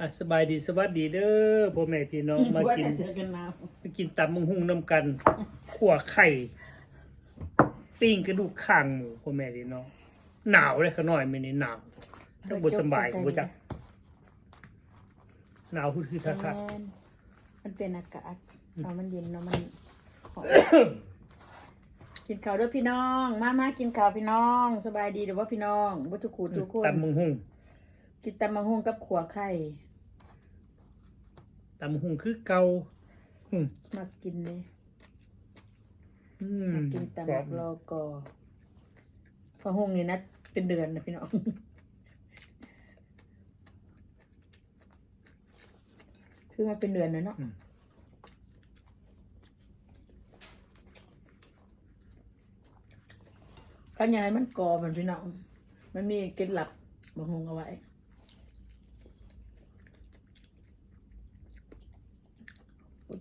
อะสบายดีสวัสดีเด้อพ่อแม่พี่น้องมาว่ากินจะเจอกันนาวมากินตำมังหุงน้ำกันขั่วไข่ปิ้งกระดูกข้างหมูพ่อแม่พี่น้องหนาวเลยขาน้อยไม่นี่หนาวต้องบสำบายกูจักหนาวคือคือทักทักแม่นมันเป็นอากาศเอามันเย็นเนาะมันหอมกินข้าวด้วยพี่น้อง มามากินข้าวพี่น้อง สบายดีหรือว่าพี่น้องบุทุกขูทุกคนตำมังหุงกินตำมะฮุ่งกับขัวไข่ ตำมังหุงคือเก่าอืมมากินเลยอืมมากินตำบักรอกอพะฮุ่งนี่นะเป็นเดือนนะพี่น้องคือมาเป็นเดือนนะเนาะก็ยายมันกอมันพี่น้อง มันมีเกล็ดหลับมาหงเอาไว้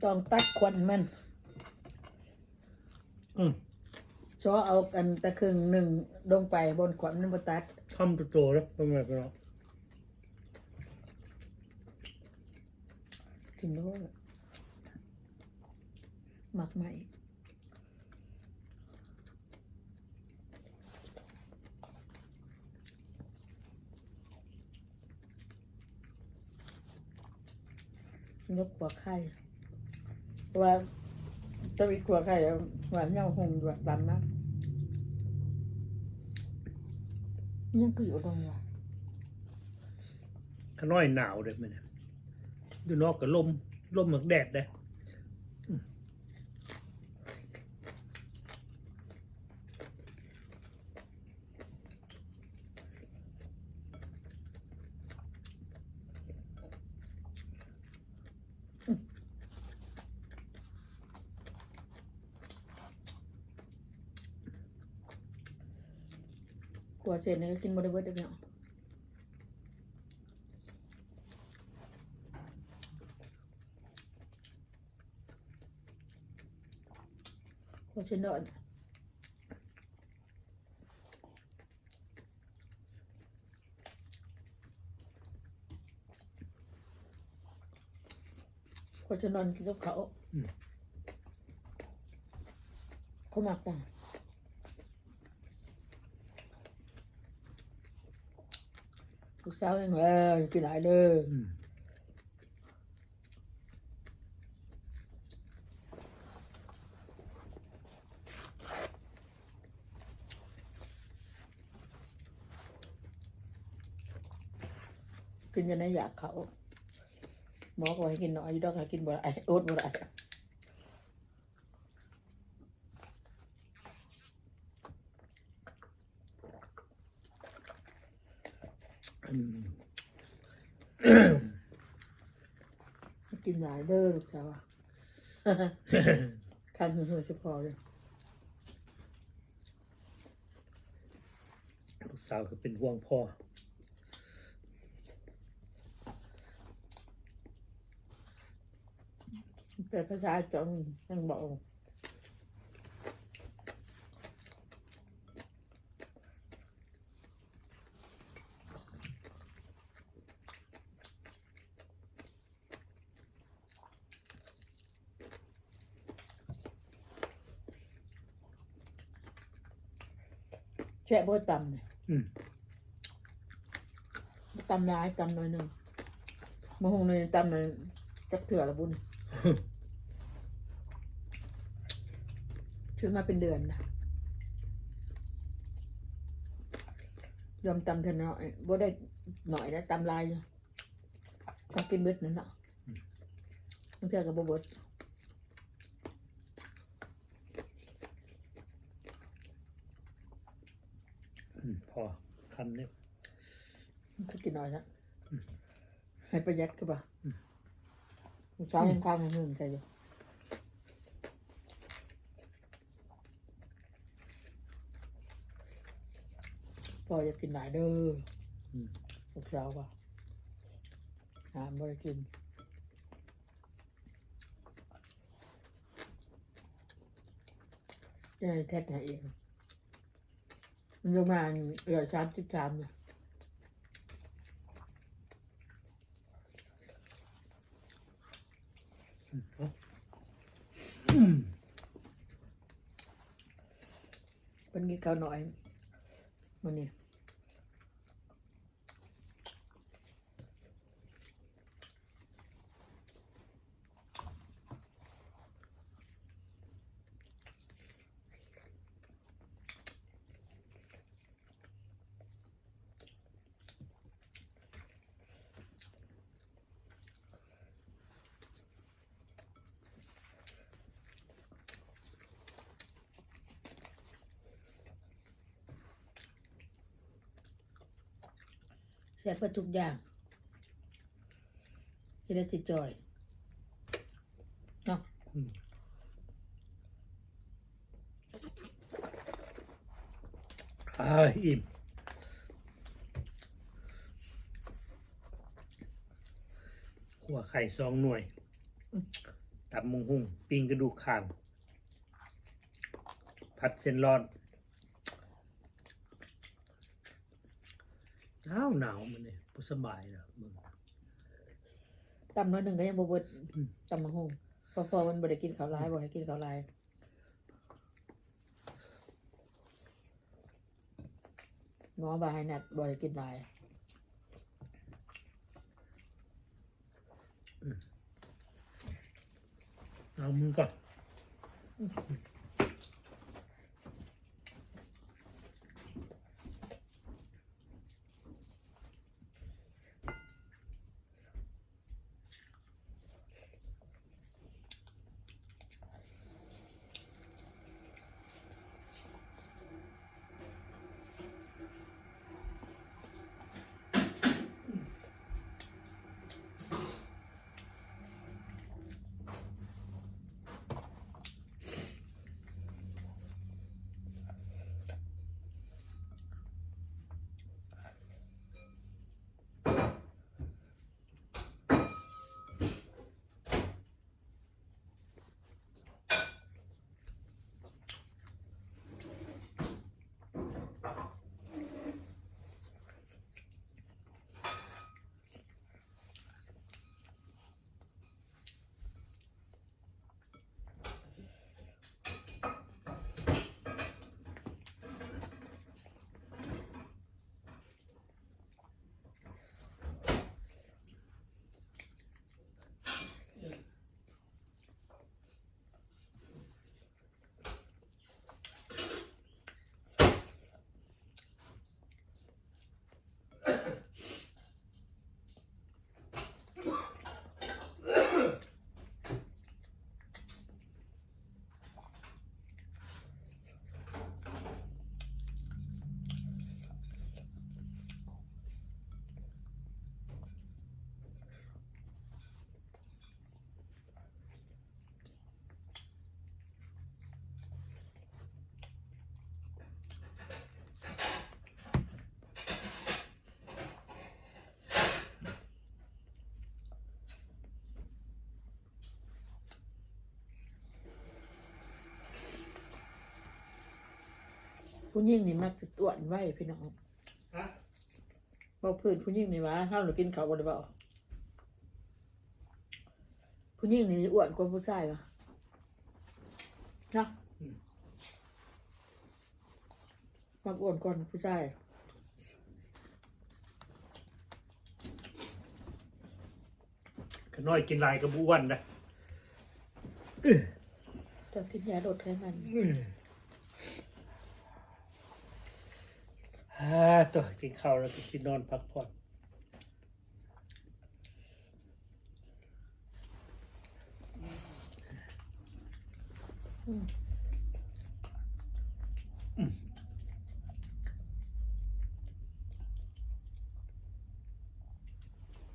ต้องตัดควันมันอืมชอเอากันตะครึ่งหนึ่งลงไปบนขวัญมันบ่ตัดคำโตๆแล้วพ่อแม่พี่น้องกินด้วยหมักใหม่ยกขัวไข่เพราะ ว่าจะมีขัวไข่หวานเน่าหงหวานดำมากยังคืออยู่ตรงนี้วะขาน้อยหนาวเลยไหมเนี่ยดูนอกกับลมลมเหมือนแดดเลย ขัวเสร็จเนี่ยก็กินบไดเบิร์ดเดียวขัวเสร็จเนอนขัวเสร็จนอนกินกับเขาวเขาหมักต่า ลูกสาวยังเออกินหลายเด้อกินจนได้อยากเขาหมอก็ให้กินน้อยอยู่ดอกให้กินบ่ได้อดบ่ได้ อืม กินหลายเด้อลูกสาวอะข้างหือๆเฉพาะเลยลูกสาวก็เป็นห่วงพ่อแต่ภาษาจงยังบอก แช่บ่ตำเนี่ยอืม ตำร้ายตำน้อยหนึ่งมะฮงเลยตำเลยจักเถื่อละบุญ ซื้อมาเป็นเดือนนะยอมตำเถอะเนาะบ่ได้หน่อยนะตำลายอยู่ต้องกินเบิดนั่นเนาะบางเทื่อก็บ่เบิด พอคำนี้ก็กินน้อยนะให้ประหยัดก็ป่ะลูกสาวยังข้างหนึ่งใจอยู่พ่อจะกินหลายเด้อลูกสาวป่ะหาไม่ได้กินจะให้แท็กหาเอง มันประมาณเหลือสามสิบสามเนี่ยเป็นกินข้าวหน่อยมันนี่ แซ่บเพื่อทุกอย่างที่ได้สิจอยเนาะอ่าอิ่มขัวไข่สองหน่วยตับมุงหุ่งปิ้งกระดูกข่างผัดเส้นร้อน หนาวหนาวมันเนี่ยบ่สบายแล้วมึง ตำน้อยหนึ่งก็ยังบ่เบิดอืม ตำมะฮงพอพอมันบ่ได้กินข้าวหลายบ่ให้กินข้าวหลายหมอบาให้นัดบ่ให้กินหลายเอามึงก่อน ผู้หญิงนี่มักสิตวนไว้พี่น้องฮะบ่พื้นผู้หญิงนี่หว่าเฮาหนูกินข้าวบ่ได้บ่ผู้หญิงนี่อ้วนกว่าผู้ชายวะเนาะมักอ้วนก่อนผู้ชายขน้อยกินหลายกระบอ้วนนะ จะกินยาลดไขมันอ่าตัวกินข้าวแล้วก็กินนอนพักผ่อน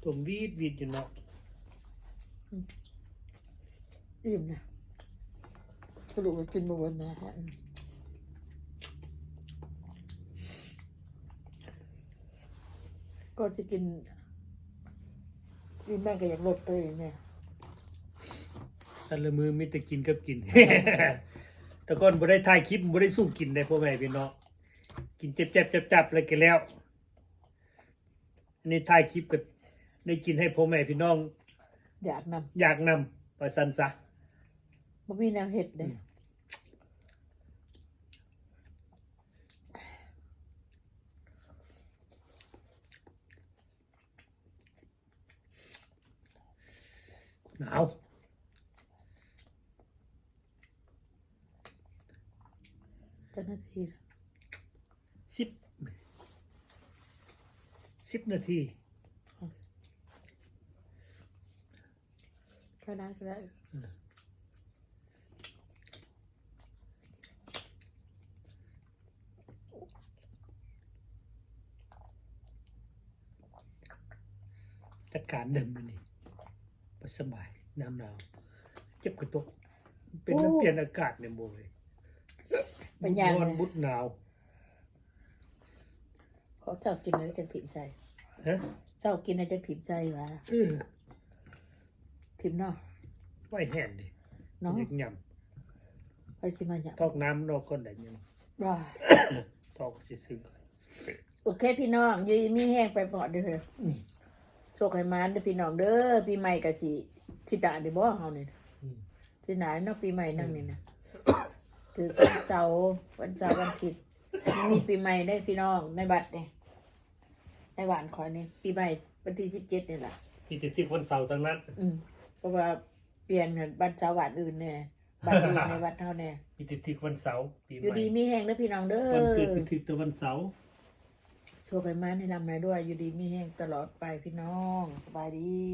ผมวีดวีดอยู่เนาะอิ่มนะสรุปว่ากินบ่เบิดนะฮะ ก็จะกินกินแม่งก็อยากลดตัวเองเนี่ยแต่ละมือมีแต่กินกับกิน แต่ก่อนบ่ได้ถ่ายคลิปบ่ได้สู้กินได้พ่อแม่พี่น้องกินเจ็บเจ็บจับจับอะไรกันแล้วอันนี้ถ่ายคลิปก็ได้กินให้พ่อแม่พี่น้อง อยากนอยากนไปสันซะบ่มีแนวเห็ดเลย หนาวเจ้าหน้าที่สิบสิบนาทีก็ได้ก็ได้จัดการเดิมมันนี่บ่ สบายน้ำหนาวเจ็บกระตุกเป็นน้ำเปลี่ยนอากาศเนี่ยโมเลยเป็นอย่างบุดร้อนเลยบุดหนาวเขาเจ้ากินอะไรจังถิ่มใส่ฮะเจ้ากินอะไรจังถิ่มใส่วะเออถิ่มเนาะไว้แห่นดิเนาะเล็กยไปสิมาเนี่ยำทอกน้ำนอกก้นได้ยังว้าทอกสิซื้อก่อนโอเคพี่น้องอยืมีแห้งไปปอดเด้อเถอะอืม โชคให้มานเด้อพี่น้องเด้อปีใหม่กะสิสิดาได้บ่เฮานี่อืมสิหนาเนาะปีใหม่นั่งนี่นะถือวันเสาร์วันเสาร์วันอาทิตย์มีปีใหม่ได้พี่น้องในบัตรเนี่ยในบ้านคอยนี่ปีใหม่วันที่17นี่ล่ะมีแต่ที่คนเสาร์ทั้งนั้นอืมเพราะว่าเปลี่ยนบัตรเสาร์วัดอื่นแน่บัตรอื่นในวัดเฮาแน่มีแต่ที่วันเสาร์ปีใหอยู่ม่ดีมีแห้งเด้อพี่น้องเด้อวันเกิดเป็นที่แต่วันเสาร์ โชคให้มาให้ลำไรด้วย อยู่ดีมีแห้งตลอดไปพี่น้อง สบายดี